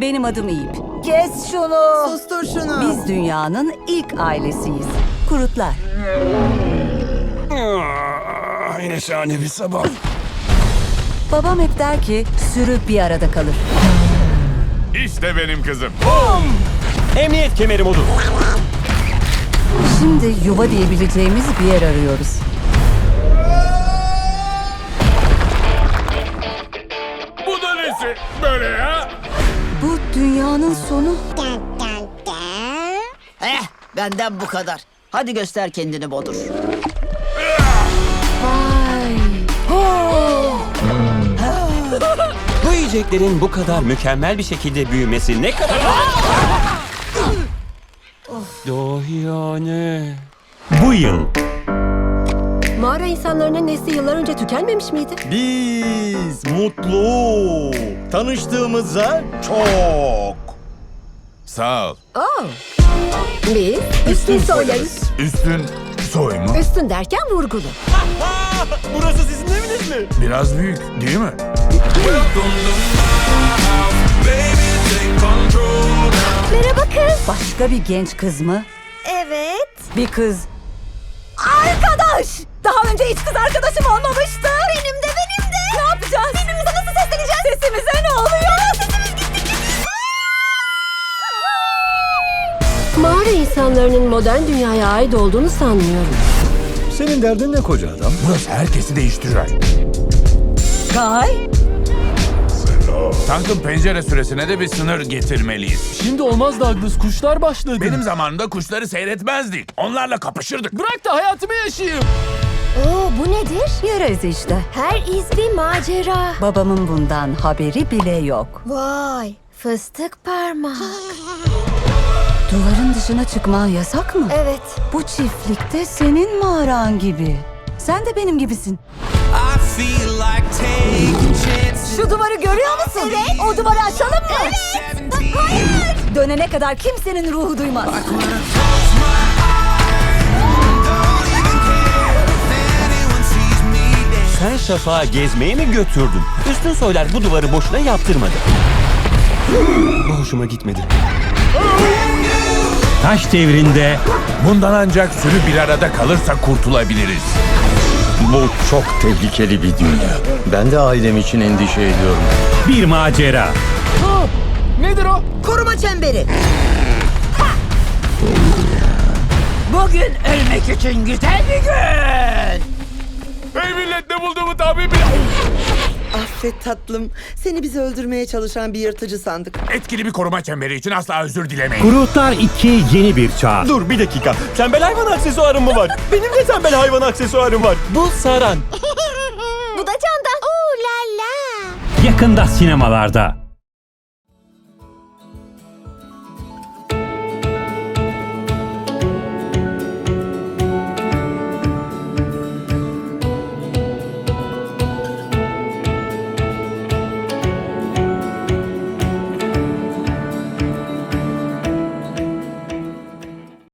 Benim adım İp. Kes şunu. Sustur şunu. Biz dünyanın ilk ailesiyiz. Kurutlar. Aa, yine şahane bir sabah. Babam hep der ki sürü bir arada kalır. İşte benim kızım. Emniyet kemeri modu. Şimdi yuva diyebileceğimiz bir yer arıyoruz. Bu da nesi? Böyle ya. Dünyanın sonu. Eh, benden bu kadar. Hadi göster kendini Bodur. Vay. Bu yiyeceklerin bu kadar mükemmel bir şekilde büyümesi ne kadar... Dohyane. Bu yıl Mağara insanlarının nesli yıllar önce tükenmemiş miydi? biz mutlu tanıştığımıza çok. Sağ ol. Oo. Biz üstün soylarız. Üstün soy mu? Üstün derken vurgulu. Burası sizin eviniz mi? Biraz büyük değil mi? Merhaba kız. Başka bir genç kız mı? Evet. Bir kız. Arkadaş! Daha önce hiç kız arkadaşım olmamıştı. Mağara insanlarının modern dünyaya ait olduğunu sanmıyorum. Senin derdin ne koca adam? Burası herkesi değiştiriyor. Kay. Tankın pencere süresine de bir sınır getirmeliyiz. Şimdi olmaz Douglas kuşlar başladı. Benim zamanımda kuşları seyretmezdik. Onlarla kapışırdık. Bırak da hayatımı yaşayayım. Oo bu nedir? Yararız işte. Her iz bir macera. Babamın bundan haberi bile yok. Vay. Fıstık parmak. Duvarın dışına çıkman yasak mı? Evet. Bu çiftlikte senin mağaran gibi. Sen de benim gibisin. Şu duvarı görüyor musun? Evet. O duvarı açalım mı? Evet. Hayır. Dönene kadar kimsenin ruhu duymaz. Sen Şafak'ı gezmeye mi götürdün? Üstün soylar bu duvarı boşuna yaptırmadı. Bu hoşuma gitmedi. Taş devrinde Bundan ancak sürü bir arada kalırsa kurtulabiliriz. Bu çok tehlikeli bir dünya. Ben de ailem için endişe ediyorum. bir macera. Nedir o? Koruma çemberi. Bugün ölmek için güzel bir gün. Hey millet ne bulduğumu tahmin bile... Affet tatlım. Seni bizi öldürmeye çalışan bir yırtıcı sandık. Etkili bir koruma çemberi için asla özür dilemeyin. Kurutlar 2 yeni bir çağ. Dur bir dakika. Tembel hayvan aksesuarım mı var? Benim de tembel hayvan aksesuarım var. Bu saran. Bu da candan. Oo la la. Yakında sinemalarda.